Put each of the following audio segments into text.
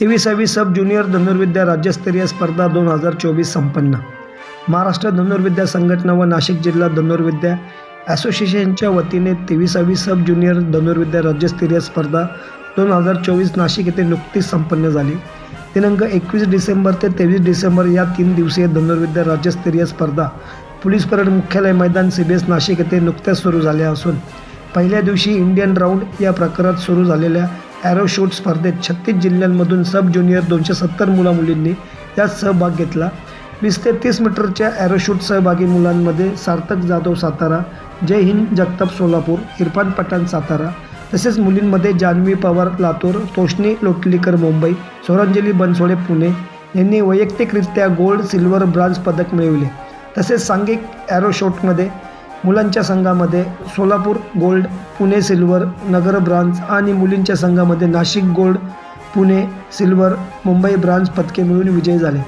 तेवीसावी सब junior धनुर्विद्या राज्यस्तरीय स्पर्धा दोन हजार चोवीस संपन्न. महाराष्ट्र धनुर्विद्या संघटना व नाशिक जिल्हा धनुर्विद्या असोसिएशनच्या वतीने तेवीसावी सब ज्युनियर धनुर्विद्या राज्यस्तरीय स्पर्धा दोन हजार चोवीस नाशिक येथे नुकतीच संपन्न झाली. दिनांक एकवीस डिसेंबर ते तेवीस डिसेंबर या तीन दिवसीय धनुर्विद्या राज्यस्तरीय स्पर्धा पोलीस परेड मुख्यालय मैदान सी बी एस नाशिक येथे नुकत्याच सुरू झाल्या असून पहिल्या दिवशी इंडियन राऊंड या प्रकारात सुरू झालेल्या ॲरो शूट स्पर्धेत छत्तीस जिल्ह्यांमधून सब ज्युनियर दोनशे सत्तर मुला मुलींनी यात सहभाग घेतला. वीस ते तीस मीटरच्या ॲरोशूट सहभागी मुलांमध्ये सार्थक जाधव सातारा जय हिंद जगताप सोलापूर इरफान पठाण सातारा तसेच मुलींमध्ये जान्हवी पवार लातूर तोषणी लोटलीकर मुंबई सौरंजली बनसोडे पुणे यांनी वैयक्तिकरित्या गोल्ड सिल्वर ब्रांज पदक मिळविले. तसेच सांघिक ॲरोशॉटमध्ये मुलांच्या संघामध्ये Solapur gold Pune silver Nagar bronze आणि मुलींच्या संघामध्ये Nashik gold Pune silver Mumbai bronze पदके मिळून विजयी झाले.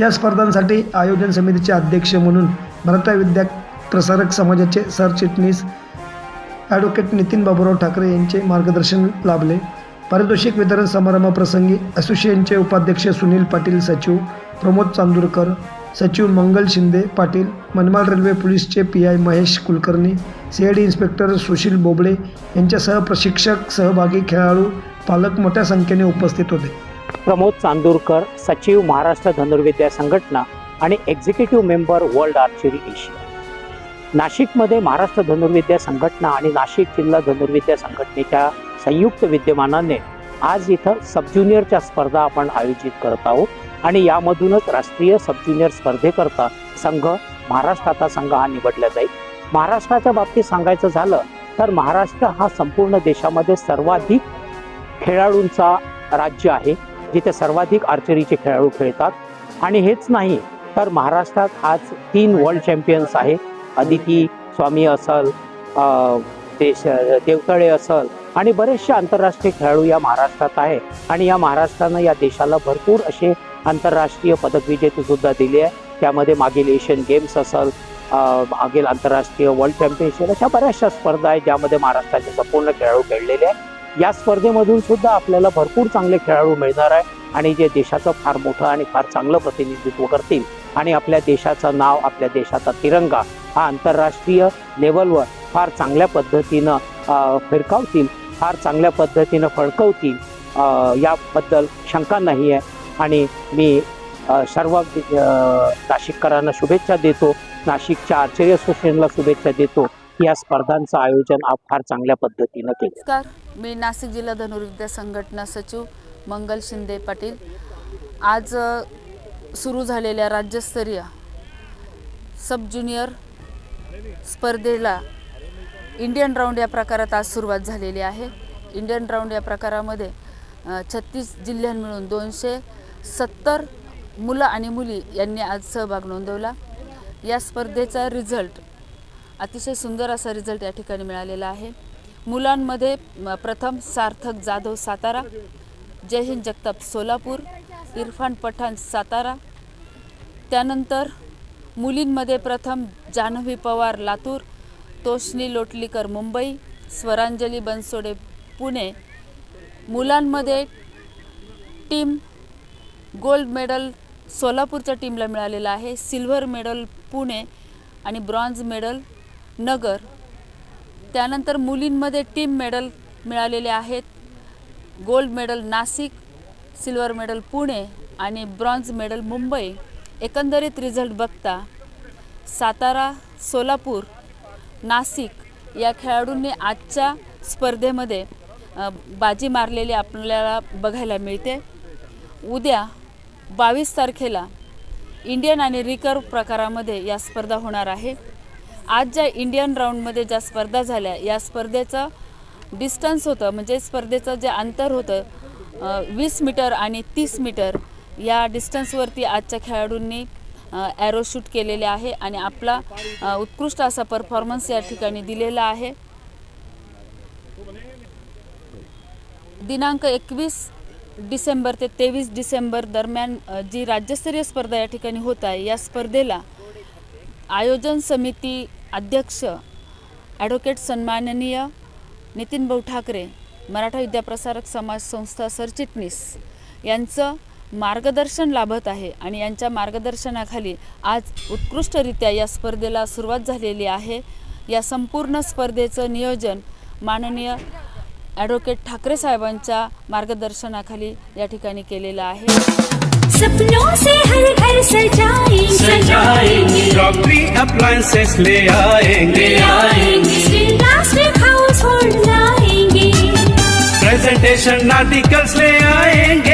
या स्पर्धांसाठी आयोजन समितीचे अध्यक्ष म्हणून भारतीय विद्या प्रसारक समाजाचे सरचिटणीस ॲडव्होकेट नितीन बाबूराव ठाकरे यांचे मार्गदर्शन लाभले. पारितोषिक वितरण समारंभाप्रसंगी असोसिएशनचे उपाध्यक्ष सुनील पाटील सचिव प्रमोद चांदूरकर सचिव Mangal Shinde Patil Manmad railway पोलीसचे P I Mahesh Kulkarni C inspector Sushil Bobde यांच्यासह प्रशिक्षक सहभागी खेळाडू पालक मोठ्या संख्येने उपस्थित होते. प्रमोद चांदूरकर सचिव महाराष्ट्र धनुर्विद्या संघटना आणि executive member world archery Asia नाशिकमध्ये महाराष्ट्र धनुर्विद्या संघटना आणि नाशिक जिल्हा धनुर्विद्या संघटनेच्या संयुक्त विद्यमानाने आज इथं सब ज्युनियरच्या स्पर्धा आपण आयोजित करत आहोत. आणि यामधूनच राष्ट्रीय सब ज्युनियर स्पर्धेकरता संघ महाराष्ट्राचा संघ हा निवडला जाईल. महाराष्ट्राच्या बाबतीत सांगायचं झालं तर महाराष्ट्र हा संपूर्ण देशामध्ये सर्वाधिक खेळाडूंचा राज्य आहे जिथे सर्वाधिक आर्चरीचे खेळाडू खेळतात. आणि हेच नाही तर महाराष्ट्रात आज तीन वर्ल्ड चॅम्पियन्स आहे अदिती स्वामी असल देश देवतळे असल आणि बरेचसे आंतरराष्ट्रीय खेळाडू या महाराष्ट्रात आहे. आणि या महाराष्ट्रानं या देशाला भरपूर असे आंतरराष्ट्रीय पदक विजेते सुद्धा दिले आहे. त्यामध्ये मागील एशियन गेम्स असेल मागील आंतरराष्ट्रीय वर्ल्ड चॅम्पियनशिप अशा बऱ्याचशा स्पर्धा आहेत ज्यामध्ये महाराष्ट्राचे संपूर्ण खेळाडू खेळलेले आहे या स्पर्धेमधून सुद्धा आपल्याला भरपूर चांगले खेळाडू मिळणार आहे. आणि जे देशाचं फार मोठं आणि फार चांगलं प्रतिनिधित्व करतील आणि आपल्या देशाचं नाव आपल्या देशाचा तिरंगा हा आंतरराष्ट्रीय लेवलवर फार चांगल्या पद्धतीनं फिरकावतील फार चांगल्या पद्धतीनं फडकवतील. याबद्दल शंका नाही आहे. आणि मी सर्व नाशिककरांना शुभेच्छा देतो. नाशिकच्या आर्चरी असोसिएशनला शुभेच्छा देतो. या स्पर्धांचं आयोजन फार चांगल्या पद्धतीनं केलं. नमस्कार. मी नाशिक जिल्हा धनुर्विद्या संघटना सचिव मंगल शिंदे पाटील. आज सुरू झालेल्या राज्यस्तरीय सब ज्युनियर स्पर्धेला इंडियन राऊंड या प्रकारात आज सुरुवात झालेली आहे. इंडियन राऊंड या प्रकारामध्ये छत्तीस जिल्ह्यां मिळून दोनशे सत्तर मुलं आणि मुली यांनी आज सहभाग नोंदवला. या स्पर्धेचा रिझल्ट अतिशय सुंदर असा रिझल्ट या ठिकाणी मिळालेला आहे. मुलांमध्ये प्रथम सार्थक जाधव सातारा जय हिंद जगताप सोलापूर इरफान पठाण सातारा त्यानंतर मुलींमध्ये प्रथम जान्हवी पवार लातूर तोषणी लोटलीकर मुंबई स्वरांजली बनसोडे पुणे मुलांमध्ये टीम गोल्ड मेडल सोलापूरच्या टीमला मिळालेलं आहे सिल्व्हर मेडल पुणे आणि ब्रॉन्झ मेडल नगर. त्यानंतर मुलींमध्ये टीम मेडल मिळालेले आहेत gold medal Nashik silver medal Pune आणि ब्रॉन्झ मेडल मुंबई. एकंदरीत रिझल्ट बघता सातारा सोलापूर नाशिक या खेळाडूंनी आजच्या स्पर्धेमध्ये बाजी मारलेली आपल्याला बघायला मिळते. उद्या बावीस तारखेला इंडियन आणि रिकर्व प्रकारामध्ये या स्पर्धा होणार आहे. आज ज्या इंडियन राऊंडमध्ये ज्या स्पर्धा झाल्या या स्पर्धेचं डिस्टन्स होतं म्हणजे स्पर्धेचं जे अंतर होतं वीस मीटर आणि तीस मीटर या डिस्टन्सवरती आजच्या खेळाडूंनी ॲरो शूट केलेले आहे आणि आपला उत्कृष्ट असा परफॉर्मन्स या ठिकाणी दिलेला आहे. दिनांक एकवीस डिसेंबर ते तेवीस डिसेंबर दरम्यान जी राज्यस्तरीय स्पर्धा या ठिकाणी होत आहे या स्पर्धेला आयोजन समिती अध्यक्ष ॲडव्होकेट सन्माननीय नितीन भाऊ ठाकरे मराठा विद्याप्रसारक समाज संस्था सरचिटणीस यांचं मार्गदर्शन लाभत आहे आणि यांच्या मार्गदर्शनाखाली आज उत्कृष्टरित्या या स्पर्धेला सुरुवात झालेली आहे. या संपूर्ण स्पर्धेचं नियोजन माननीय ॲडव्होकेट ठाकरे साहेबांच्या मार्गदर्शनाखाली या ठिकाणी केलेलं आहे. सपनों से हर घर सजाएंगे. सजाएंगे क्रॉकरी अप्लायंसेस ले आएंगे. स्टील प्लास्टिक हाउस होल्ड लाएंगे. प्रेजेंटेशन आर्टिकल्स ले आएंगे.